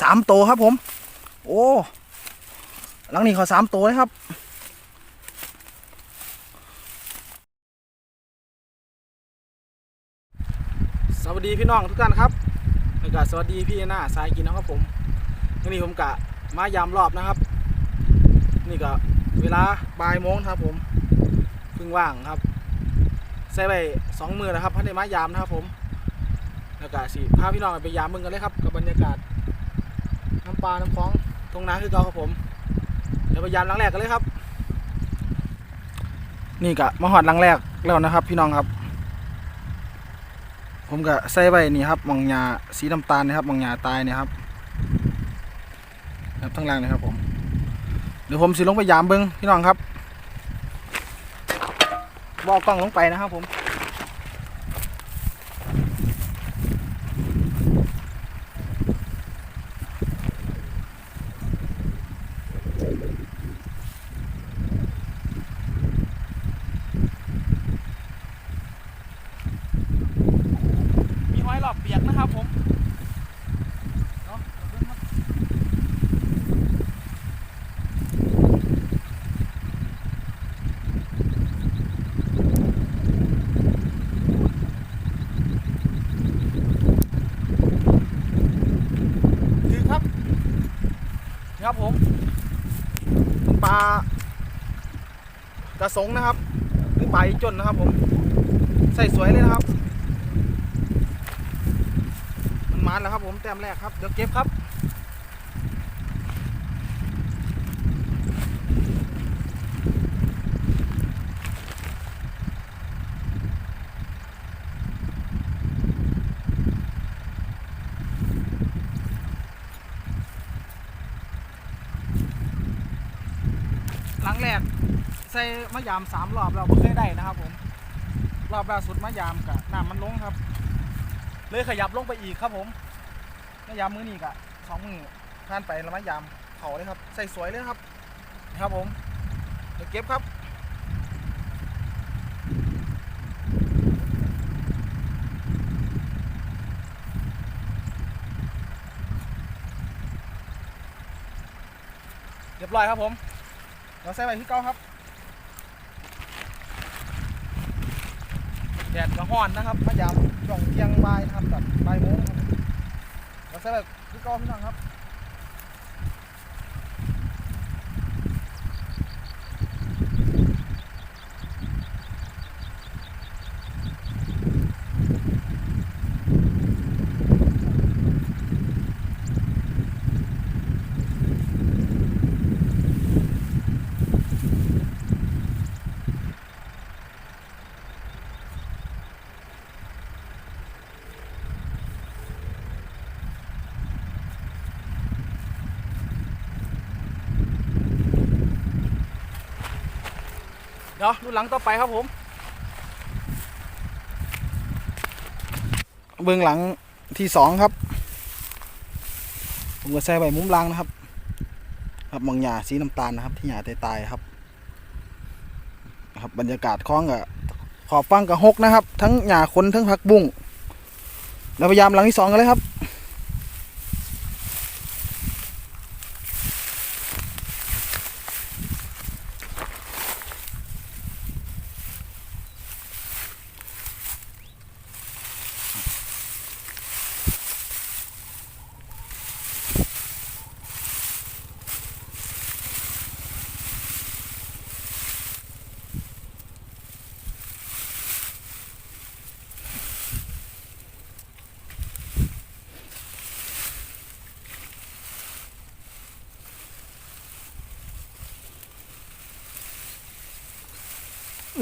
สามโตวครับผม โอ้หลังนี้เขาสามโตวเลยครับสวัสดีพี่น้องทุกท่านครับแล้วก็สวัสดีพี่หน้าสายกินนะครับผมวันนี้ผมกะมายามรอบนะครับ นี่ก็เวลาบ่ายโมงครับผมเพิ่งว่างครับใส่ไปสองมือนะครับพันในมายามนะครับผม แล้วก็สิพาพี่น้องไปยามมึงกันเลยครับกับบรรยากาศน้ำปลาน้ำคลองตรงนาคือเก่าครับผมเดี๋ยวไปยามหลังแรกกันเลยครับ นี่กะมาหอดหลังแรกแล้วนะครับ พี่น้องครับ ผมก็ใส่ไว้นี่ครับมองยาสีน้ำตาลนะครับมองยาตายนี่ยครับครับทั้งล่างนะครับผมเดี๋ยวผมสิลงไปยามเบิ้งพี่น้องครับบอกกล้องลงไปนะครับผมหอยหลอบเปียกนะครับผมเนาะเอาเบิ่งครับถือครับนี่ครับผมเป็นปลา กระสงนะครับ หรือปลาอีจนนะครับผมใส่สวยเลยนะครับ มันมาแล้วครับผมแต้มแรกครับ เดี๋ยวเก็บครับหลังแรก ใส่มะยามสามรอบเราไม่เคยได้นะครับผมรอบล่าสุดมะยามกับน้ำมันลงครับ เลยขยับลงไปอีกครับผมมะยามมือนี่กะสองมือผ่านไปแล้วมะยามเขาเลยครับ ใส่สวยเลยครับนะครับผมเดี๋ยวเก็บครับเรียบร้อยครับผม เราใส่ไปที่เก้าครับ แดดกระห้อนนะครับพยายามช่วงเที่ยงบ่ายนะครับกับบ่ายโมงครับเราใส่ไปที่เก้าพี่น้องครับ เดี๋ยวดูหลังต่อไปครับผม เบื้องหลังที่สองครับ ผมก็ใส่ใบมุ้มลังนะครับ ครับมองหญ้าสีน้ำตาลนะครับ ที่หญ้าตายๆครับ ครับบรรยากาศคล้องกับขอบฟังกับฮกนะครับ ทั้งหญ้าคนทั้งผักบุ้งเราพยายามหลังที่สองกันเลยครับ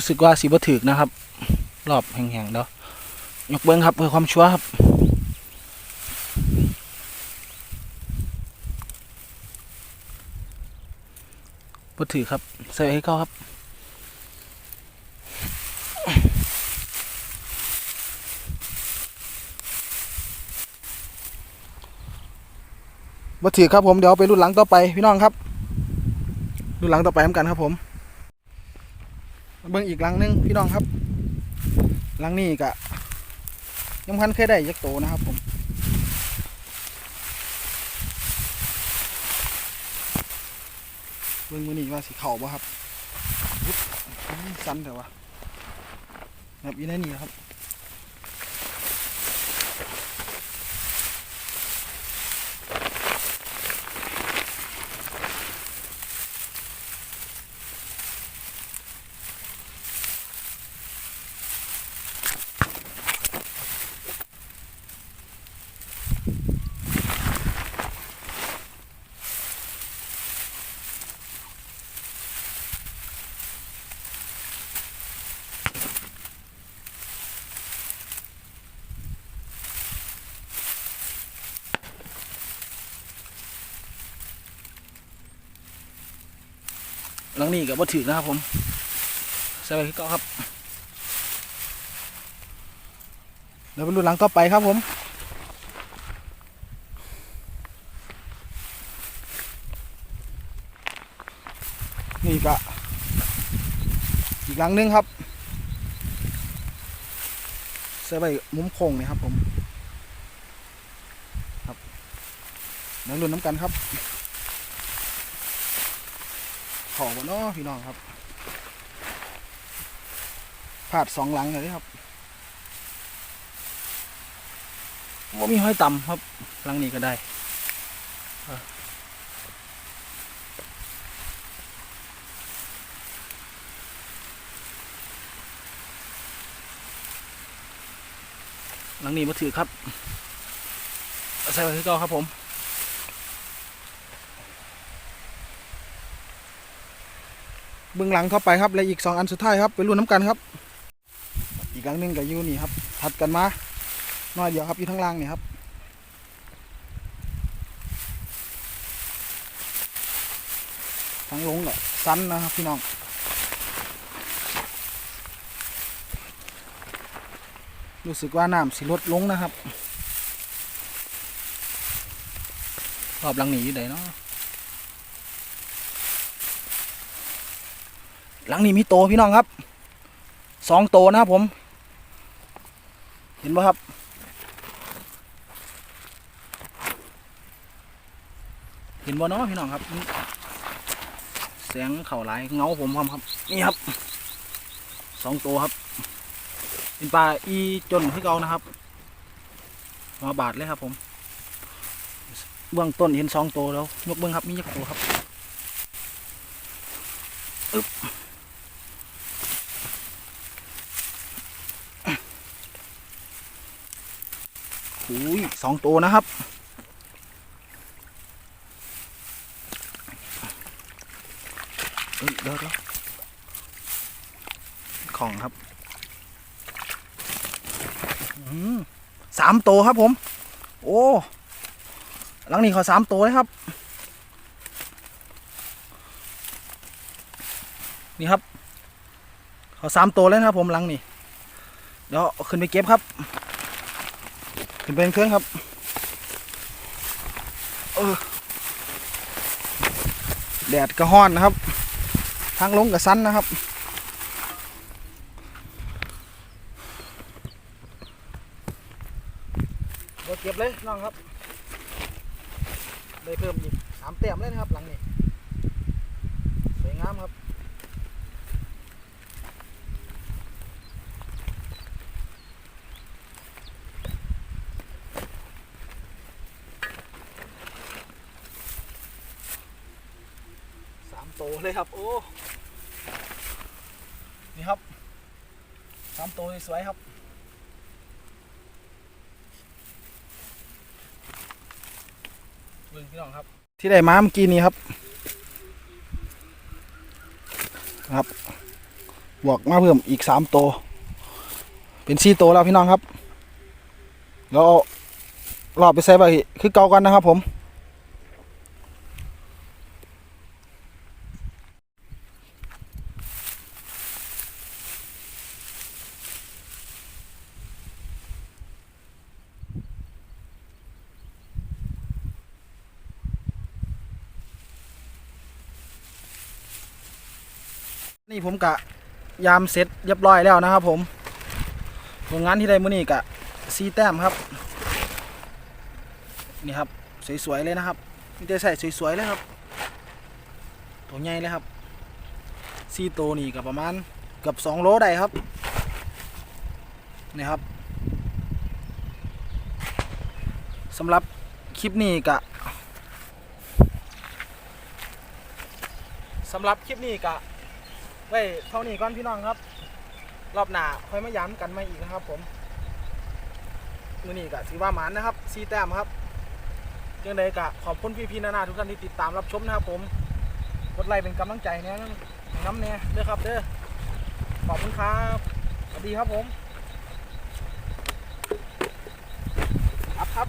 รู้สึกว่าสีบ่ถึกนะครับ รอบแห่งๆเด้อยกเบิ้งครับเพื่อความชัวร์ครับบ่ถือครับ ใส่ให้เข้าครับบ่ถือครับผมเดี๋ยวไปรุ่นหลังต่อไปพี่น้องครับรุ่นหลังต่อไปเหมือนกันครับผม เบิ่งอีกหลังนึงพี่น้องครับ หลังนี้กะยังพันเคยได้ยักษ์โตนะครับผมเบิ่งมือนี้ว่าสีเข่าบ่ครับสั้นแต่ว่าแบบอยู่นนี่ครับ หลังนี้ก็บ่ถึกนะครับผมใส่ไปคือเก่าครับเดี๋ยวไปดูหลังต่อไปครับผมนี่ก็อีกหลังนึงครับใส่ไปมุมโค้งนี่ครับผม ครับเดี๋ยวลุ้นน้ำกันครับ ขอบ่เนาะพี่น้องครับพลาดสองหลังเลยครับว่ามีห้อยต่ำครับ หลังนี้ก็ได้หลังนี้มาถือครับ ใส่ไว้ที่ก่าครับผม เบื้องหลังเข้าไปครับและอีกสองอันสุดท้ายครับไปรุ่นน้ำกันครับ อีกหลังหนึ่งกับยูนี่ครับถัดกันมาน้อยเดียวครับอยู่ทั้งล่างนี่ครับทั้งลงกับสั้นนะครับพี่น้องรู้สึกว่าน้ำสิลดลงนะครับ รอบหลังนี้อยู่ไหนเนาะ หลังนี้มีโตพี่น้องครับสองโตนะครับผม เห็นไหมครับ เห็นบ่เนาะพี่น้องครับแสงเข่าไหลเงาผมพร้อมครับ นี่ครับสองโตครับ เป็นปลาอีจนที่เก่านะครับมาบาทเลยครับผม เบื้องต้นเห็นสองโตแล้วยกเบื้องครับมีจักโตครับอุ้ ยสองตัวนะครับ เอ้ยเดี๋ยวของครับอืมสามตัวครับผม โอ้ หลังนี้ขาสามตัวเลยครับ นี่ครับขาสามตัวเลยนะครับผมหลังนี้ เดี๋ยวขึ้นไปเก็บครับ ขึ้นไปบนเครื่องครับเออแดดก็ฮ้อนนะครับ ทางลงกับสั้นนะครับเราเก็บเลยน้องครับ ได้เพิ่มอีกสามเต็มเลยนะครับหลังนี้ สวยงามครับ สาม โตเลยครับ โอ้ นี่ครับสามโตสวยครับเบิ่งพี่น้องครับ ที่ได้ม้าเมื่อกี้นี้ครับ ครับ บวกมาเพิ่มอีกสามโตวเป็นสี่โตวแล้วพี่น้องครับ แล้วรอบไปใส่ไปคือเก่ากันนะครับผม นี่ผมกะยามเสร็จเรียบร้อยแล้วนะครับผมผลงานที่ได้มื้อนี้กะซีแต้มครับ นี่ครับสวยๆเลยนะครับมีแต่ใส่สวยๆเลยครับ ตัวใหญ่เลยครับซีโตนี่ก็ประมาณเกือบสองโลได้ครับนี่ครับสำหรับคลิปนี้กะสำหรับคลิปนี้กะ ไว้เท่านี้ก่อนพี่น้องครับ รอบหน้าค่อยมาย้ำกันมาอีกนะครับ ผมมือนี้กับสีว่าหมานนะครับซีแต้มครับยังไงกับขอบคุณพี่พี่นานาทุกท่านที่ติดตามรับชมนะครับผมกดไลค์เป็นกำลังใจเนี้ยน้ำเนี้ยเด้อครับเด้อขอบคุณครับสวัสดีครับผม ครับครับ